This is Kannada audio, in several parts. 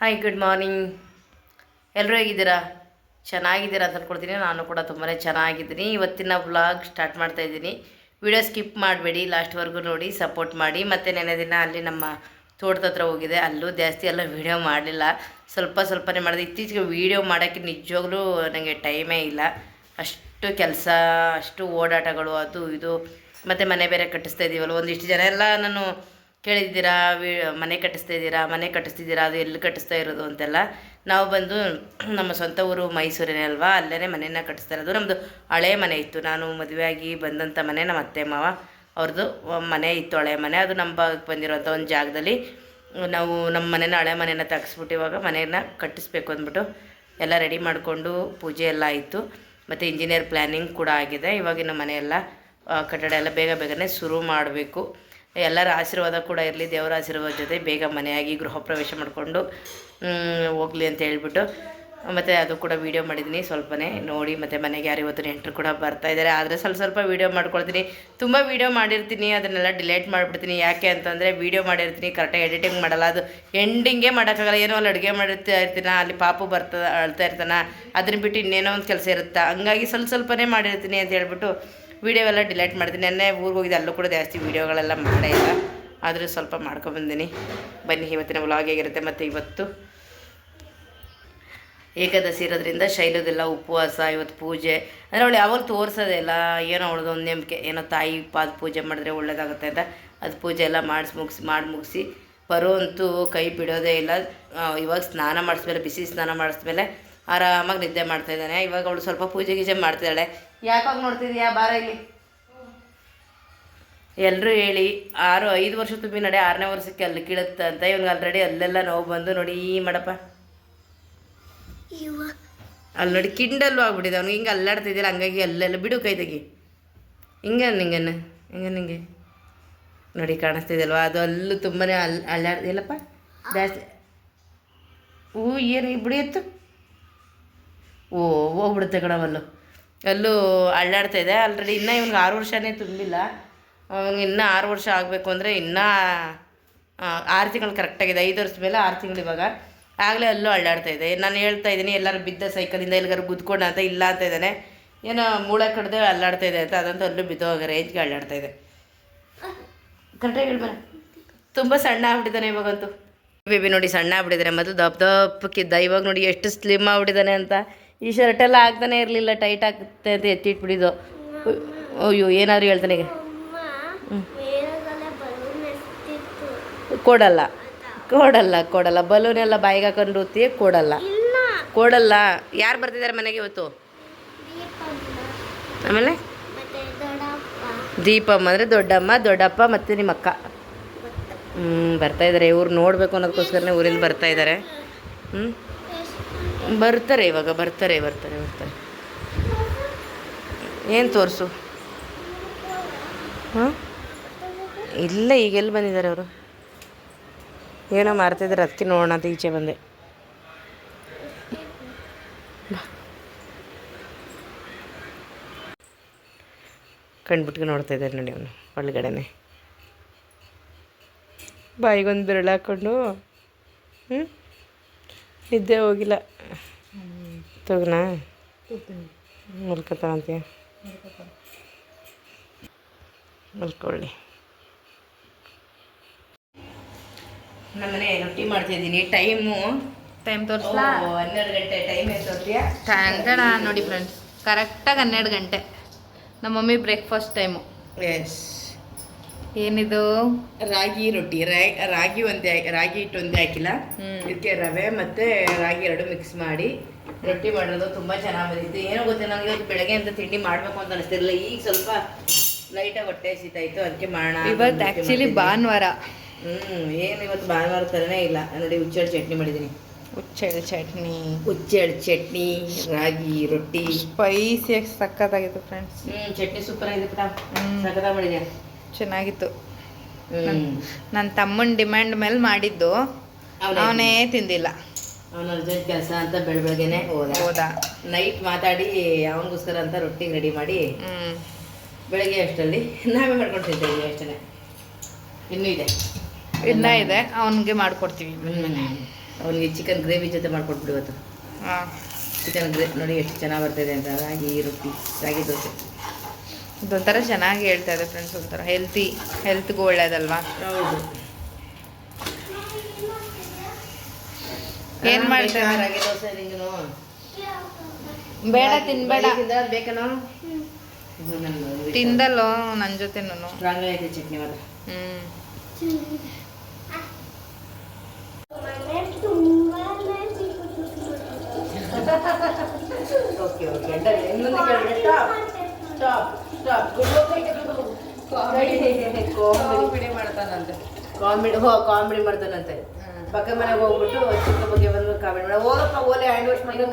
ಹಾಯ್ ಗುಡ್ ಮಾರ್ನಿಂಗ್ ಎಲ್ಲರೂ ಹೇಗಿದ್ದೀರಾ? ಚೆನ್ನಾಗಿದ್ದೀರಾ ಅಂತ ಅಂದ್ಕೊಳ್ತೀನಿ ನಾನು ಕೂಡ ತುಂಬಾ ಚೆನ್ನಾಗಿದ್ದೀನಿ. ಇವತ್ತಿನ ವ್ಲಾಗ್ ಸ್ಟಾರ್ಟ್ ಮಾಡ್ತಾ ಇದ್ದೀನಿ. ವಿಡಿಯೋ ಸ್ಕಿಪ್ ಮಾಡಬೇಡಿ. ಲಾಸ್ಟ್ವರೆಗೂ ನೋಡಿ ಸಪೋರ್ಟ್ ಮಾಡಿ. ಮತ್ತು ನೆನೆ ದಿನ ಅಲ್ಲಿ ನಮ್ಮ ತೋಟದ ಹತ್ರ ಹೋಗಿದೆ ಅಲ್ಲೂ ಜಾಸ್ತಿ ಎಲ್ಲ ವೀಡಿಯೋ ಮಾಡಲಿಲ್ಲ. ಸ್ವಲ್ಪ ಸ್ವಲ್ಪನೇ ಮಾಡಿದೆ. ಇತ್ತೀಚೆಗೆ ವೀಡಿಯೋ ಮಾಡೋಕ್ಕೆ ನಿಜವಾಗ್ಲೂ ನನಗೆ ಟೈಮೇ ಇಲ್ಲ. ಅಷ್ಟು ಕೆಲಸ, ಅಷ್ಟು ಓಡಾಟಗಳು, ಅದು ಇದು. ಮತ್ತು ಮನೆ ಬೇರೆ ಕಟ್ಟಿಸ್ತಾ ಇದ್ದೀವಲ್ಲ ಒಂದಿಷ್ಟು ಜನ ಎಲ್ಲ ನಾನು ಕೇಳಿದ್ದೀರಾ ಮನೆ ಕಟ್ಟಿಸ್ತಾ ಇದ್ದೀರಾ ಮನೆ ಕಟ್ಟಿಸ್ತಿದ್ದೀರಾ, ಅದು ಎಲ್ಲಿ ಕಟ್ಟಿಸ್ತಾ ಇರೋದು ಅಂತೆಲ್ಲ, ನಾವು ಬಂದು ನಮ್ಮ ಸ್ವಂತ ಊರು ಮೈಸೂರಿನೇ ಅಲ್ವಾ ಅಲ್ಲೇ ಮನೆಯನ್ನು ಕಟ್ಟಿಸ್ತಾ ಇರೋದು. ನಮ್ಮದು ಹಳೆ ಮನೆ ಇತ್ತು. ನಾನು ಮದುವೆಯಾಗಿ ಬಂದಂಥ ಮನೆ ನಮ್ಮ ಅತ್ತೆ, ಮಾವ ಅವ್ರದ್ದು ಮನೆ ಇತ್ತು, ಹಳೆ ಮನೆ. ಅದು ನಮ್ಮ ಭಾಗಕ್ಕೆ ಬಂದಿರೋಂಥ ಒಂದು ಜಾಗದಲ್ಲಿ ನಾವು ನಮ್ಮ ಮನೇನ ಹಳೆ ಮನೇನ ತೆಗೆಸ್ಬಿಟ್ಟು ಇವಾಗ ಮನೆಯನ್ನು ಕಟ್ಟಿಸ್ಬೇಕು ಅಂದ್ಬಿಟ್ಟು ಎಲ್ಲ ರೆಡಿ ಮಾಡಿಕೊಂಡು ಪೂಜೆ ಎಲ್ಲ ಆಯಿತು. ಮತ್ತು ಇಂಜಿನಿಯರ್ ಪ್ಲ್ಯಾನಿಂಗ್ ಕೂಡ ಆಗಿದೆ. ಇವಾಗಿನ ಮನೆಯೆಲ್ಲ ಕಟ್ಟಡ ಎಲ್ಲ ಬೇಗ ಬೇಗನೆ ಶುರು ಮಾಡಬೇಕು. ಎಲ್ಲರ ಆಶೀರ್ವಾದ ಕೂಡ ಇರಲಿ, ದೇವರ ಆಶೀರ್ವಾದ ಜೊತೆ ಬೇಗ ಮನೆಯಾಗಿ ಗೃಹ ಪ್ರವೇಶ ಮಾಡಿಕೊಂಡು ಹೋಗಲಿ ಅಂತ ಹೇಳಿಬಿಟ್ಟು, ಮತ್ತು ಅದು ಕೂಡ ವೀಡಿಯೋ ಮಾಡಿದ್ದೀನಿ ಸ್ವಲ್ಪನೇ ನೋಡಿ, ಮತ್ತು ಮನೆಗೆ ಯಾರು ಇವತ್ತು ನೆಂಟರು ಕೂಡ ಬರ್ತಾ ಇದ್ದಾರೆ ಆದರೆ ಸ್ವಲ್ಪ ಸ್ವಲ್ಪ ವೀಡಿಯೋ ಮಾಡ್ಕೊಳ್ತೀನಿ. ತುಂಬ ವೀಡಿಯೋ ಮಾಡಿರ್ತೀನಿ, ಅದನ್ನೆಲ್ಲ ಡಿಲೇಟ್ ಮಾಡಿಬಿಡ್ತೀನಿ. ಯಾಕೆ ಅಂತಂದರೆ ವೀಡಿಯೋ ಮಾಡಿರ್ತೀನಿ ಕರೆಕ್ಟಾಗಿ ಎಡಿಟಿಂಗ್ ಮಾಡಲ್ಲ. ಅದು ಎಂಡಿಂಗೇ ಮಾಡೋಕ್ಕಾಗಲ್ಲ. ಏನೋ ಅಲ್ಲಿ ಅಡುಗೆ ಮಾಡಿರ್ತಾ ಇರ್ತೀನ, ಅಲ್ಲಿ ಪಾಪು ಬರ್ತದ ಅಳ್ತಾ ಇರ್ತಾನ, ಅದನ್ನ ಬಿಟ್ಟು ಇನ್ನೇನೋ ಒಂದು ಕೆಲಸ ಇರುತ್ತಾ? ಹಂಗಾಗಿ ಸ್ವಲ್ಪ ಸ್ವಲ್ಪನೇ ಮಾಡಿರ್ತೀನಿ ಅಂತ ಹೇಳ್ಬಿಟ್ಟು ವೀಡಿಯೋ ಎಲ್ಲ ಡಿಲೀಟ್ ಮಾಡಿದೆ ನೆನ್ನೆ ಊರಿಗೆ ಹೋಗಿದ್ದೆ, ಅಲ್ಲೂ ಕೂಡ ಜಾಸ್ತಿ ವೀಡಿಯೋಗಳೆಲ್ಲ ಮಾಡೇ ಇಲ್ಲ. ಆದರೂ ಸ್ವಲ್ಪ ಮಾಡ್ಕೊಬಂದಿನಿ ಬನ್ನಿ, ಇವತ್ತಿನ ವ್ಲಾಗ್ ಹೇಗಿರುತ್ತೆ ಮತ್ತು ಇವತ್ತು. ಏಕಾದಶಿ ಇರೋದ್ರಿಂದ ಶೈಲದೆಲ್ಲ ಉಪವಾಸ, ಇವತ್ತು ಪೂಜೆ. ಅಂದರೆ ಅವಳು ಯಾವಾಗ ತೋರಿಸೋದೇ ಇಲ್ಲ. ಏನೋ ಅವಳದು ಒಂದು ನಂಬಿಕೆ. ಏನೋ ತಾಯಿ ಪಾದ ಪೂಜೆ ಮಾಡಿದ್ರೆ ಒಳ್ಳೇದಾಗುತ್ತೆ ಅಂತ. ಅದು ಪೂಜೆ ಎಲ್ಲ ಮಾಡಿಸಿ ಮುಗಿಸಿ, ಮಾಡಿ ಮುಗಿಸಿ. ಬರೋ ಅಂತೂ ಕೈ ಬಿಡೋದೇ ಇಲ್ಲ. ಇವಾಗ ಸ್ನಾನ ಮಾಡಿಸ್ಮೇಲೆ ಬಿಸಿ ಸ್ನಾನ ಮಾಡಿಸ್ಮೇಲೆ ಆರಾಮಾಗಿ ನಿದ್ದೆ ಮಾಡ್ತಾ ಇದ್ದಾನೆ. ಇವಾಗ ಅವಳು ಸ್ವಲ್ಪ ಪೂಜೆ ಗೀಜೆ ಮಾಡ್ತಿದ್ದಾಳೆ. ಯಾಕಾಗ ನೋಡ್ತಿದ್ಯಾ? ಬಾರ ಇಲ್ಲಿ. ಎಲ್ಲರೂ ಹೇಳಿ ಆರು ಐದು ವರ್ಷ ತುಂಬಿ ನಡೆ ಆರನೇ ವರ್ಷಕ್ಕೆ ಅಲ್ಲಿ ಕೀಳುತ್ತೆ ಅಂತ. ಇವ್ನಿಗೆ ಆಲ್ರೆಡಿ ಅಲ್ಲೆಲ್ಲ ನೋವು ಬಂದು ನೋಡಿ ಈ ಮಾಡಪ್ಪ ಅಲ್ಲಿ ನೋಡಿ ಕಿಂಡಲ್ಲೂ ಆಗ್ಬಿಟ್ಟಿದೆ ಅವ್ನಿಗೆ. ಹಿಂಗೆ ಅಲ್ಲಾಡ್ತಿದ್ದಿಲ್ಲ ಹಂಗಾಗಿ ಅಲ್ಲೆಲ್ಲ ಬಿಡು ಕೈ ತೆಗಿ. ಹಿಂಗೆ ಹಿಂಗೆ ಹಿಂಗೆ ನಿಂಗೆ ನೋಡಿ ಕಾಣಿಸ್ತಿದೆಯಲ್ವಾ ಅದು ಅಲ್ಲೂ ತುಂಬಾ ಅಲ್ಲಿ ಅಲ್ಲಾಡ್ದಿಲ್ಲಪ್ಪ ಜಾಸ್ತಿ ಹೂ ಏನು ಬಿಡಿ ಎತ್ತು? ಓ, ಹೋಗ್ಬಿಡುತ್ತೆ ಕಣವಲ್ಲು. ಅಲ್ಲೂ ಅಳ್ಳಾಡ್ತಾ ಇದೆ. ಆಲ್ರೆಡಿ ಇನ್ನೂ ಇವ್ನಿಗೆ ಆರು ವರ್ಷನೇ ತುಂಬಿಲ್ಲ. ಅವ್ನಿಗೆ ಇನ್ನೂ ಆರು ವರ್ಷ ಆಗಬೇಕು ಅಂದರೆ ಇನ್ನೂ ಆರು ತಿಂಗಳು ಕರೆಕ್ಟಾಗಿದೆ ಐದು ವರ್ಷದ ಮೇಲೆ ಆರು ತಿಂಗಳು ಇವಾಗ. ಆಗಲೇ ಅಲ್ಲೂ ಅಳ್ಳಾಡ್ತಾ ಇದೆ. ನಾನು ಹೇಳ್ತಾ ಇದ್ದೀನಿ, ಎಲ್ಲರೂ ಬಿದ್ದ ಸೈಕಲಿಂದ ಎಲ್ಲಿಗಾರು ಗುದ್ಕೊಂಡ ಅಂತ, ಇಲ್ಲ ಅಂತ ಇದ್ದಾನೆ. ಏನೋ ಮೂಳೆ ಕಡ್ದೆ ಅಲ್ಲಾಡ್ತಾ ಇದೆ ಅಂತ, ಅದಂತೂ ಅಲ್ಲೂ ಬಿದ್ದೋಗ ರೇಂಜ್ಗೆ ಅಳ್ಳಾಡ್ತಾ ಇದೆ. ಕರೆಕ್ಟಾಗಿ ಹೇಳ್ಬಾರ ತುಂಬ ಸಣ್ಣ ಆಗ್ಬಿಟ್ಟಿದ್ದಾನೆ ಇವಾಗಂತೂ. ಬೇಬಿ ನೋಡಿ ಸಣ್ಣ ಆಗ್ಬಿಟ್ಟಿದ್ದಾರೆ ಮತ್ತು ದಪ್ಪ ದಪ್ಪಕ್ಕಿದ್ದ ಇವಾಗ ನೋಡಿ ಎಷ್ಟು ಸ್ಲಿಮ್ ಆಗ್ಬಿಟ್ಟಿದ್ದಾನೆ ಅಂತ. ಈ ಶರ್ಟೆಲ್ಲ ಆಗ್ತಾನೆ ಇರಲಿಲ್ಲ ಟೈಟ್ ಆಗುತ್ತೆ ಅಂತ ಎತ್ತಿಟ್ಬಿಡಿದ್ದು ಅಯ್ಯೋ, ಏನಾದ್ರು ಹೇಳ್ತಾನೆ ಕೊಡಲ್ಲ. ಕೊಡಲ್ಲ ಕೊಡಲ್ಲ. ಬಲೂನ್ ಎಲ್ಲ ಬಾಯಿಗೆ ಹಾಕೊಂಡು ಹೋಗ್ತೀಯ ಕೊಡಲ್ಲ. ಕೊಡಲ್ಲ. ಯಾರು ಬರ್ತಿದ್ದಾರೆ ಮನೆಗೆ ಇವತ್ತು? ಆಮೇಲೆ? ದೀಪಮ್ಮ, ಅಂದರೆ ದೊಡ್ಡಮ್ಮ, ದೊಡ್ಡಪ್ಪ ಮತ್ತು ನಿಮ್ಮ ಅಕ್ಕ ಹ್ಞೂ ಬರ್ತಾ ಇದ್ದಾರೆ ಇವ್ರು ನೋಡಬೇಕು ಅನ್ನೋದಕ್ಕೋಸ್ಕರನೇ ಊರಿಂದ ಬರ್ತಾ ಇದ್ದಾರೆ ಹ್ಞೂ ಬರ್ತಾರೆ ಇವಾಗ, ಬರ್ತಾರೆ ಬರ್ತಾರೆ ಬರ್ತಾರೆ. ಏನು ತೋರಿಸು? ಹಾಂ? ಇಲ್ಲ ಈಗ ಎಲ್ಲಿ ಬಂದಿದ್ದಾರೆ ಅವರು. ಏನೋ ಮಾರ್ತಿದ್ದಾರೆ ಅದಕ್ಕೆ ನೋಡೋಣ ಅಂತ ಈಚೆ ಬಂದೆ. ಕಣ್ಬಿಟ್ಗೆ ನೋಡ್ತಾ ಇದ್ದಾರೆ ನೋಡಿ ಅವನು, ಒಳಗಡೆನೆ. ಬಾಯಿಗೊಂದು ಬೆರಳು ಹಾಕ್ಕೊಂಡು ಹ್ಞೂ ನಿದ್ದೆ ಹೋಗಿಲ್ಲ. ತಗೋನಾ? ಮಲ್ಕೊತಾವಂತೀಯ ಮಲ್ಕೊಳ್ಳಿ ನಮ್ಮನೆ ರೊಟ್ಟಿ ಮಾಡ್ತಿದ್ದೀನಿ ಟೈಮು ಟೈಮ್ ತೋರಿಸ್ಲಾ? ಹನ್ನೆರಡು ಗಂಟೆ. ಟೈಮ್ ಎಷ್ಟು ಹನ್ನೆರಡ ನೋಡಿ ಫ್ರೆಂಡ್ಸ್ ಕರೆಕ್ಟಾಗಿ ಹನ್ನೆರಡು ಗಂಟೆ. ನಮ್ಮ ಮಮ್ಮಿ ಬ್ರೇಕ್ಫಾಸ್ಟ್ ಟೈಮು ಎಸ್ ಏನಿದು? ರಾಗಿ ರೊಟ್ಟಿ ರಾಗಿ ಒಂದೇ ರಾಗಿ ಹಿಟ್ಟು ಒಂದೇ ಹಾಕಿಲ್ಲ. ಇದಕ್ಕೆ ರವೆ ಮತ್ತೆ ರಾಗಿ ಎರಡು ಮಿಕ್ಸ್ ಮಾಡಿ ರೊಟ್ಟಿ ಮಾಡೋದು ತುಂಬಾ ಚೆನ್ನಾಗಿ ಬಂದಿತ್ತು. ಏನೋ ಗೊತ್ತಿಲ್ಲ ನನಗೆ ಬೆಳಗ್ಗೆ ಅಂತ ತಿಂಡಿ ಮಾಡಬೇಕು ಅಂತ ಅನಿಸ್ತಿರಲಿಲ್ಲ. ಈಗ ಸ್ವಲ್ಪ ಲೈಟಾಗಿ ಹೊಟ್ಟೆ ಇತ್ತು ಅದಕ್ಕೆ ಮಾಡೋಣ ಇವತ್ತು ಆ್ಯಕ್ಚುಲಿ ಭಾನುವಾರ. ಹ್ಞೂ ಏನು ಇವತ್ತು ಭಾನುವಾರ ಥರನೇ ಇಲ್ಲ. ನೋಡಿ ಹುಚ್ಚೆಳು ಚಟ್ನಿ ಮಾಡಿದ್ದೀನಿ. ಹುಚ್ಚೆಳ್ಳು ಚಟ್ನಿ. ಹುಚ್ಚೆಳು ಚಟ್ನಿ ರಾಗಿ ರೊಟ್ಟಿ. ಸ್ಪೈಸಿಯಾಗಿ ಸಕ್ಕತ್ತಾಗಿತ್ತು ಫ್ರೆಂಡ್ಸ್ ಹ್ಞೂ ಚಟ್ನಿ ಸೂಪರ್ ಆಗಿದೆ ಪುಟ ಹ್ಮ್. ಸಖತ್ತಾಗಿ ಮಾಡಿದ್ಯಾ? ಚೆನ್ನಾಗಿತ್ತು. ನನ್ನ ತಮ್ಮನ ಡಿಮ್ಯಾಂಡ್ ಮೇಲೆ ಮಾಡಿದ್ದು ಅವ್ನೇ ತಿಂದಿಲ್ಲ. ಅವನ ಅರ್ಜೆಂಟ್ ಕೆಲಸ ಅಂತ ಬೆಳ ಬೆಳಗ್ಗೆನೆ ಹೋದ. ಹೌದಾ. ನೈಟ್ ಮಾತಾಡಿ ಅವನಿಗೋಸ್ಕರ ಅಂತ ರೊಟ್ಟಿ ರೆಡಿ ಮಾಡಿ ಬೆಳಗ್ಗೆ ಅಷ್ಟರಲ್ಲಿ ನಾವೇ ಮಾಡ್ಕೊಡ್ತಿದ್ದೇವೆ ಅಷ್ಟೇ ಇನ್ನೂ ಇದೆ. ಇನ್ನ ಇದೆ. ಅವನಿಗೆ ಮಾಡ್ಕೊಡ್ತೀವಿ. ಅವನಿಗೆ ಚಿಕನ್ ಗ್ರೇವಿ ಜೊತೆ ಮಾಡ್ಕೊಟ್ಬಿಡು ಇವತ್ತು. ಹಾಂ. ಚಿಕನ್ ಗ್ರೇವಿ ನೋಡಿ ಎಷ್ಟು ಚೆನ್ನಾಗಿ ಬರ್ತಿದೆ ಅಂತ. ರಾಗಿ ರೊಟ್ಟಿ ರಾಗಿ ದೋಸೆ. ಇದೊಂಥರ ಚೆನ್ನಾಗಿ ಹೇಳ್ತಾ ಇದೆ ಫ್ರೆಂಡ್ಸ್ ಒಂಥರ ಹೆಲ್ತಿ ಹೆಲ್ತ್ಗೂ ಒಳ್ಳೇದಲ್ವಾ? ಹೌದು. ಏನ್ ಮಾಡ್ತಾ? ದೋಸೆ ನಿಂಗೇನು? ಬೇಡ ತಿನ್ಬೇಡ. ನನ್ನ ತಿಂದಲ್ಲೋ ನನ್ನ ಜೊತೆನೂ? ಸ್ಟ್ರಾಂಗ್ ಐತೆ ಚಟ್ನಿ ಮಾತ್ರ. ಹ್ಞೂ ಓಕೆ ಓಕೆ ಡನ್ ಇನ್ನೊಂದು ಕೇಳಿದ್ರೆ ಸ್ಟಾಪ್ ಸ್ಟಾಪ್ ಸ್ಟಾಪ್ ಕಾಮಿಡಿ ಮಾಡ್ತಾನಂತೆ. ಕಾಮಿಡಿ ಹೋ ಕಾಮಿಡಿ ಮಾಡ್ತಾನಂತೆ. ಪಕ್ಕ ಮನೆಗೆ ಹೋಗ್ಬಿಟ್ಟು ಚಿಕ್ಕ ಬಗ್ಗೆ ಬಂದು ಕಾಮಿಡಿ ಮಾಡ. ಹೋಗಪ್ಪ ಓಲೆ ಹ್ಯಾಂಡ್ ವಾಶ್ ಮಾಡಿ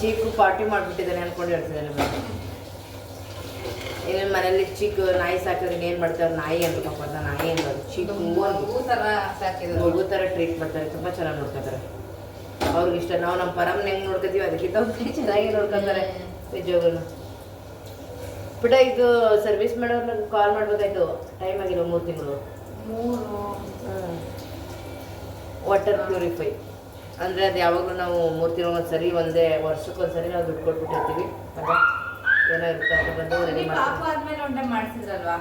ಚೀಕು ಪಾರ್ಟಿ ಮಾಡ್ಬಿಟ್ಟಿದ್ದಾನೆ ಅನ್ಕೊಂಡು ಹೇಳ್ತಿದ್ದಾನೆ ಏನೇನು ಮನೇಲಿ ಚಿಕ್ಕ ನಾಯಿ ಸಾಕಿದ್ರೆ ಏನು ಮಾಡ್ತಾರೆ? ನಾಯಿ ಅಂತ ಪಾಪ ನಾಯಿ ಅಂತ ಚಿಕ್ಕ ಮಗು ಥರ ಸಾಕಿದ್ರು. ಮಗು ಥರ ಟ್ರೀಟ್ ಮಾಡ್ತಾರೆ. ತುಂಬ ಚೆನ್ನಾಗಿ ನೋಡ್ಕೊತಾರೆ ಅವ್ರಿಗೆ ಇಷ್ಟ. ನಾವು ನಮ್ಮ ಪರಮ್ನ ಹೆಂಗೆ ನೋಡ್ಕೊತೀವಿ ಅದಕ್ಕಿಂತ ಚೆನ್ನಾಗಿ ನೋಡ್ಕೊತಾರೆ ಉದ್ಯೋಗಗಳು ಬಿಡ ಇದು ಸರ್ವಿಸ್ ಮಾಡೋರ್ನ ಕಾಲ್ ಮಾಡ್ಬೇಕಾಯ್ತು. ಟೈಮ್ ಆಗಿಲ್ಲ ಮೂರು ತಿಂಗಳು. ಮೂರು. ವಾಟರ್ ಪ್ಯೂರಿಫೈ ಅಂದರೆ ಅದು ಯಾವಾಗಲೂ ನಾವು ಮೂರು ತಿಂಗಳು ಒಂದು ಸರಿ ಒಂದೇ ವರ್ಷಕ್ಕೆ ಒಂದು ಸರಿ ನಾವು ದುಡ್ಡು ಕೊಟ್ಬಿಟ್ಟಿರ್ತೀವಿ. ಅಲ್ವಾ? ಏನೋ ಇರುತ್ತೆ ಅದು ಬಂದು ರೆಡಿ ಮಾಡಿಸಿದ್ರಲ್ವಾ?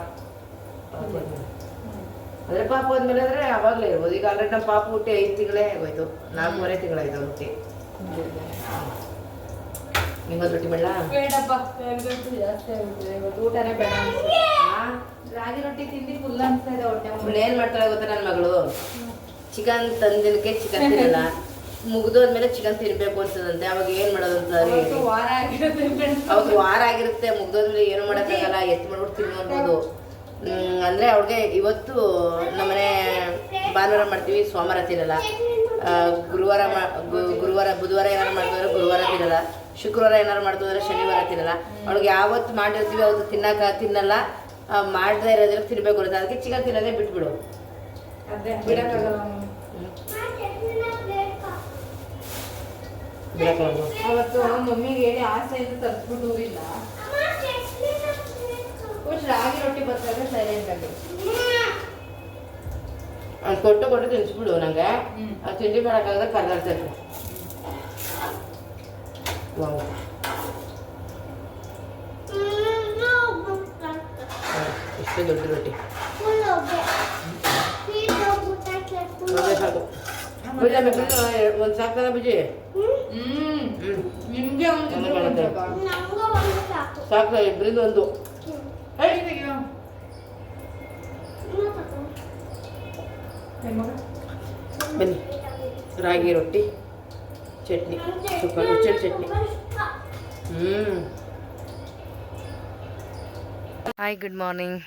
ಅಂದರೆ ಪಾಪ ಹೋದ್ಮೇಲೆ ಅಂದ್ರೆ ಆವಾಗಲೇ ಇರ್ಬೋದು ಈಗ ಆಲ್ರೆಡಿ ನಮ್ಮ ಪಾಪ ಹುಟ್ಟಿ ಐದು ತಿಂಗಳೇ ಆಗೋಯ್ತು. ನಾಲ್ಕೂವರೆ ತಿಂಗಳಾಯ್ತು ಹುಟ್ಟಿ. ನಿಂಗೊಂದು ರೊಟ್ಟಿ ಬೇಡ ಊಟನೇ ಬೇಡ. ರಾಗಿ ರೊಟ್ಟಿ ತಿಂದು ಫುಲ್ ಅನ್ಸ್ತಾ ಇದೆ ಹೊಟ್ಟೆ ಅವಳು ಏನು ಮಾಡ್ತಾಳೆ ಗೊತ್ತಾ ನನ್ನ ಮಗಳು? ಚಿಕನ್ ತಂದಿನಕ್ಕೆ ಚಿಕನ್ ತಿನ್ನಲ್ಲ. ಮುಗ್ದೋದ್ಮೇಲೆ ಚಿಕನ್ ತಿನ್ಬೇಕು ಅನ್ಸದಂತೆ. ಅವಾಗ ಏನ್ ಮಾಡೋದು ಅಂತ ಅವತ್ತು ವಾರ ಆಗಿರುತ್ತೆ friends. ಅವಾಗ ವಾರ ಆಗಿರುತ್ತೆ. ಮುಗ್ದೋದ್ಮೇಲೆ ಏನು ಮಾಡೋಕ್ಕಾಗಲ್ಲ. ಎತ್ತು ಮಾಡ್ಬಿಟ್ಟು ತಿನ್ನು ಅನ್ಬೋದು. ಹ್ಮ್, ಅಂದ್ರೆ ಅವ್ಳಿಗೆ ಇವತ್ತು ನಮ್ಮನೆ ಭಾನುವಾರ ಮಾಡ್ತೀವಿ ಸೋಮವಾರ ತಿನ್ನಲ್ಲ. ಗುರುವಾರ ಮಾ- ಗುರುವಾರ ಬುಧವಾರ ಏನಾರು ಮಾಡ್ತಿದ್ರೆ ಗುರುವಾರ ತಿನ್ನಲ್ಲ. ಶುಕ್ರವಾರ ಏನಾರು ಮಾಡ್ತಿದ್ರೆ ಶನಿವಾರ ತಿನ್ನಲ್ಲ. ಅವ್ಳಿಗೆ ಯಾವತ್ತು ಮಾಡಿರ್ತೀವಿ ಅವತ್ತು ತಿನ್ನಕ ತಿನ್ನಲ್ಲ. ಮಾಡದೇ ಇರೋದ್ರೆ ತಿನ್ಬೇಕು ಅಂತ. ಅದಕ್ಕೆ ಚಿಕನ್ ತಿನ್ನೋದೇ ಬಿಟ್ಬಿಡು. ಅವತ್ತು ಮಮ್ಮಿಗೆ ಹೇಳಿ ಆಸೆಯಿಂದ ತರಿಸ್ಬಿಟ್ಟು ಊರಿಲ್ಲ ರಾಗಿ ರೊಟ್ಟಿ ಬರ್ತಾರೆ ಸೈಲೆಂಟ್ ಆಗಿ. ಅವ್ನು ಕೊಟ್ಟು ಕೊಟ್ಟು ತಿನ್ಸ್ಬಿಡು ನಂಗೆ. ಅದು ತಿಂಡಿ ಮಾಡೋಕ್ಕಾಗದ ವಾಹ್ ಇಷ್ಟು ದೊಡ್ಡ ರೊಟ್ಟಿ. ಸಾಕು. ಒಂದು ಸಾಕಲ್ಲ ಹ್ಞೂ ನಿಮ್ಗೆ ಒಂದು. ಸಾಕು ಇಬ್ಬರಿಂದ ಒಂದು ಬನ್ನಿ. ರಾಗಿ ರೊಟ್ಟಿ, ಚಟ್ನಿ ಸ್ವಲ್ಪ ಚಟ್ನಿ. ಹ್ಞೂ ಹಾಯ್ ಗುಡ್ ಮಾರ್ನಿಂಗ್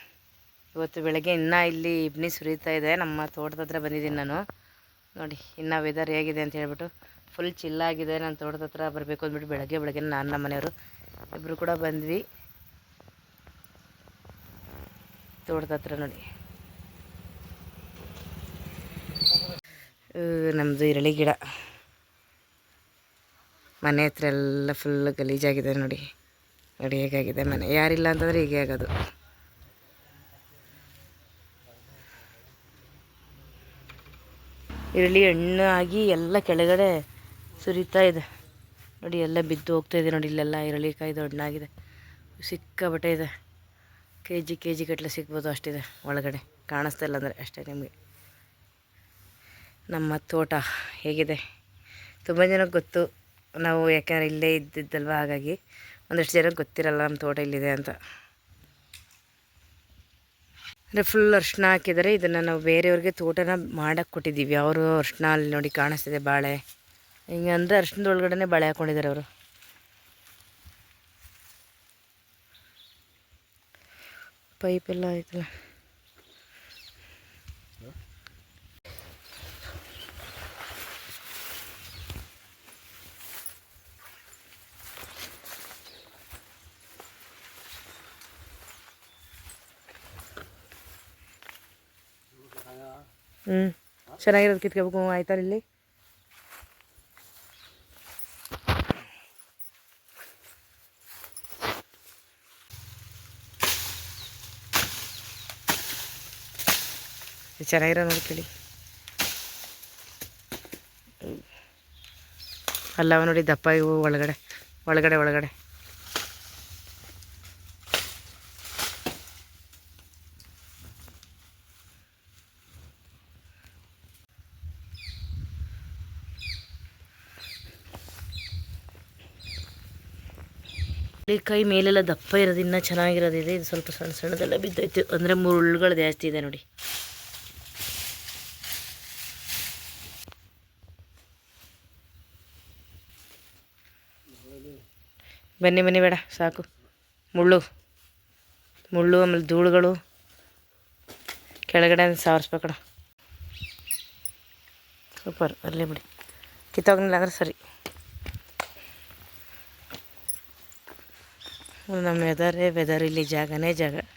ಇವತ್ತು ಬೆಳಗ್ಗೆ ಇನ್ನೂ ಇಲ್ಲಿ ಇಬ್ನಿ ಸುರಿತಾ ಇದೆ. ನಮ್ಮ ತೋಟದ ಹತ್ರ ಬಂದಿದ್ದೀನಿ ನಾನು. ನೋಡಿ, ಇನ್ನು ವೆದರ್ ಹೇಗಿದೆ ಅಂತ ಹೇಳ್ಬಿಟ್ಟು ಫುಲ್ ಚಿಲ್ಲಾಗಿದೆ ನಾನು ತೋಟದ ಹತ್ರ ಬರಬೇಕು ಅಂದ್ಬಿಟ್ಟು ಬೆಳಗ್ಗೆ ಬೆಳಗ್ಗೆ ನಾನು ನಮ್ಮ ಮನೆಯವರು ಇಬ್ಬರು ಕೂಡ ಬಂದ್ವಿ. ತೋಟದ ಹತ್ರ ನೋಡಿ. ನಮ್ಮದು ಇರಳಿ ಗಿಡ. ಮನೆ ಹತ್ರ ಎಲ್ಲ ಫುಲ್ ಗಲೀಜಾಗಿದೆ ನೋಡಿ. ನೋಡಿ ಹೇಗಾಗಿದೆ ಮನೆ. ಯಾರಿಲ್ಲ ಅಂತಂದರೆ ಹೀಗೆ ಆಗೋದು. ಇರಳಿ ಹಣ್ಣು ಆಗಿ ಎಲ್ಲ ಕೆಳಗಡೆ ಸುರಿತಾ ಇದೆ. ನೋಡಿ ಎಲ್ಲ ಬಿದ್ದು ಹೋಗ್ತಾ ಇದೆ ನೋಡಿ ಇಲ್ಲೆಲ್ಲ ಇರಳಿಕಾಯ್ದು ಹಣ್ಣಾಗಿದೆ. ಸಿಕ್ಕಾಬಟ್ಟೆ ಇದೆ. ಕೆ ಜಿ ಕೆ ಜಿ ಗಟ್ಟಲೆ ಸಿಗ್ಬೋದು ಅಷ್ಟಿದೆ ಒಳಗಡೆ. ಕಾಣಿಸ್ತಾ ಇಲ್ಲ ಅಂದರೆ ಅಷ್ಟೇ ನಿಮಗೆ. ನಮ್ಮ ತೋಟ ಹೇಗಿದೆ? ತುಂಬ ಜನಕ್ಕೆ ಗೊತ್ತು. ನಾವು ಯಾಕೆಂದರೆ ಇಲ್ಲೇ ಇದ್ದಿದ್ದಲ್ವ? ಹಾಗಾಗಿ ಒಂದಷ್ಟು ಜನಕ್ಕೆ ಗೊತ್ತಿರಲ್ಲ ನಮ್ಮ ತೋಟ ಇಲ್ಲಿದೆ ಅಂತ. ಅಂದರೆ ಫುಲ್ ಅರ್ಶಿನ ಹಾಕಿದರೆ ಇದನ್ನು ನಾವು ಬೇರೆಯವ್ರಿಗೆ ತೋಟನ ಮಾಡಕ್ಕೆ ಕೊಟ್ಟಿದ್ದೀವಿ. ಅವರು ಅರ್ಶಿನ ಅಲ್ಲಿ ನೋಡಿ ಕಾಣಿಸ್ತಿದೆ ಬಾಳೆ. ಹಿಂಗೆ ಅಂದರೆ ಅರ್ಶಿನದ ಒಳಗಡೆ ಬಾಳೆ ಹಾಕ್ಕೊಂಡಿದ್ದಾರೆ ಅವರು. ಪೈಪೆಲ್ಲ ಆಯ್ತಲ್ಲ ಹ್ಞೂ ಚೆನ್ನಾಗಿರೋದು ಕಿತ್ಕೋಬೇಕು ಆಯ್ತಾ ಇಲ್ಲಿ ಚೆನ್ನಾಗಿರೋ ನೋಡ್ಕೊಳ್ಳಿ ಅಲ್ಲವ ನೋಡಿ ದಪ್ಪ ಇವು ಒಳಗಡೆ ಒಳಗಡೆ ಒಳಗಡೆ. ಕೈ ಮೇಲೆಲ್ಲ ದಪ್ಪ ಇರೋದು ಇನ್ನೂ ಚೆನ್ನಾಗಿರೋದಿದೆ. ಇದು ಸ್ವಲ್ಪ ಸಣ್ಣ ಸಣ್ಣದೆಲ್ಲ ಬಿದ್ದೈತೆ ಅಂದರೆ ಮುಳ್ಳುಗಳು ಜಾಸ್ತಿ ಇದೆ ನೋಡಿ. ಬನ್ನಿ ಬನ್ನಿ ಬೇಡ, ಸಾಕು. ಮುಳ್ಳು. ಮುಳ್ಳು, ಆಮೇಲೆ ಧೂಳುಗಳು. ಕೆಳಗಡೆ ಸಾವರಿಸ್ಬೇಕಡ ಸೂಪರ್, ಅಲ್ಲೇ ಬಿಡಿ. ಕಿತ್ತೋಗ್ಲಿಲ್ಲ ಅಂದ್ರೆ ಸರಿ. ನಮ್ಮ ವೆದರೇ ವೆದರ್ ಇಲ್ಲಿ ಜಾಗನೇ ಜಾಗ.